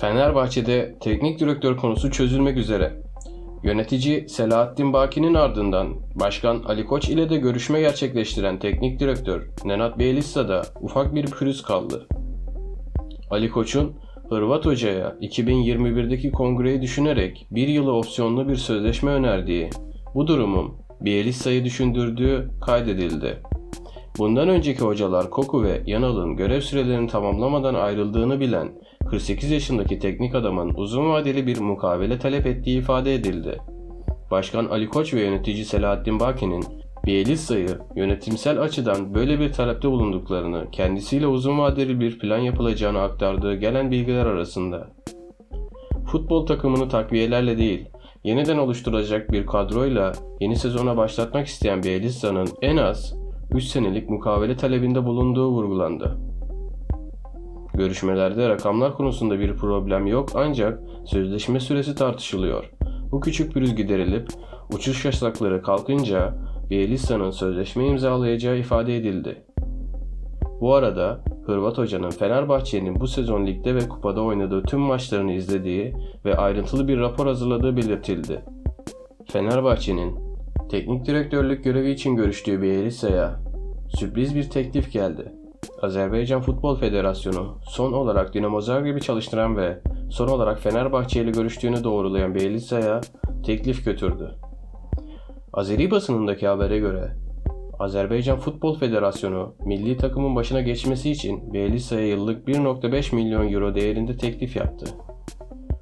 Fenerbahçe'de teknik direktör konusu çözülmek üzere. Yönetici Selahattin Baki'nin ardından Başkan Ali Koç ile de görüşme gerçekleştiren teknik direktör Nenad Bielitsa'da ufak bir pürüz kaldı. Ali Koç'un Hırvat Hoca'ya 2021'deki kongreyi düşünerek bir yılı opsiyonlu bir sözleşme önerdiği, bu durumun Bielitsa'yı düşündürdüğü kaydedildi. Bundan önceki hocalar Koku ve Yanal'ın görev sürelerini tamamlamadan ayrıldığını bilen 48 yaşındaki teknik adamın uzun vadeli bir mukavele talep ettiği ifade edildi. Başkan Ali Koç ve yönetici Selahattin Baki'nin Bielitsa'yı yönetimsel açıdan böyle bir talepte bulunduklarını, kendisiyle uzun vadeli bir plan yapılacağını aktardığı gelen bilgiler arasında. Futbol takımını takviyelerle değil, yeniden oluşturulacak bir kadroyla yeni sezona başlatmak isteyen Bielitsa'nın en az 3 senelik mukavele talebinde bulunduğu vurgulandı. Görüşmelerde rakamlar konusunda bir problem yok ancak sözleşme süresi tartışılıyor. Bu küçük pürüz giderilip uçuş yasakları kalkınca Bielitsa'nın sözleşme imzalayacağı ifade edildi. Bu arada Hırvat hocanın Fenerbahçe'nin bu sezon ligde ve kupada oynadığı tüm maçlarını izlediği ve ayrıntılı bir rapor hazırladığı belirtildi. Fenerbahçe'nin teknik direktörlük görevi için görüştüğü Bielitsa'ya sürpriz bir teklif geldi. Azerbaycan Futbol Federasyonu son olarak Dinamo Zagreb'i çalıştıran ve son olarak Fenerbahçe ile görüştüğünü doğrulayan Bielitsa'ya teklif götürdü. Azeri basınındaki habere göre Azerbaycan Futbol Federasyonu milli takımın başına geçmesi için Bielitsa'ya yıllık 1.5 milyon euro değerinde teklif yaptı.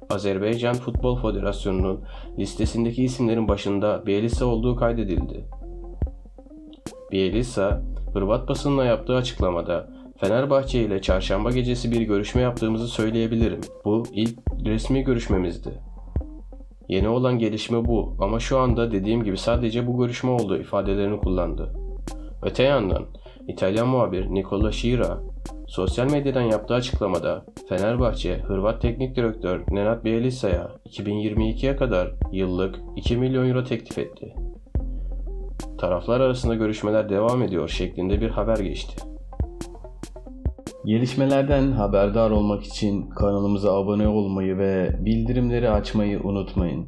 Azerbaycan Futbol Federasyonu'nun listesindeki isimlerin başında Bielitsa olduğu kaydedildi. Bielitsa, Hırvat basınına yaptığı açıklamada Fenerbahçe ile çarşamba gecesi bir görüşme yaptığımızı söyleyebilirim. Bu ilk resmi görüşmemizdi. Yeni olan gelişme bu ama şu anda dediğim gibi sadece bu görüşme oldu ifadelerini kullandı. Öte yandan İtalyan muhabir Nicola Şira sosyal medyadan yaptığı açıklamada Fenerbahçe Hırvat Teknik Direktör Nenad Bielitsa'ya 2022'ye kadar yıllık 2 milyon euro teklif etti. Taraflar arasında görüşmeler devam ediyor şeklinde bir haber geçti. Gelişmelerden haberdar olmak için kanalımıza abone olmayı ve bildirimleri açmayı unutmayın.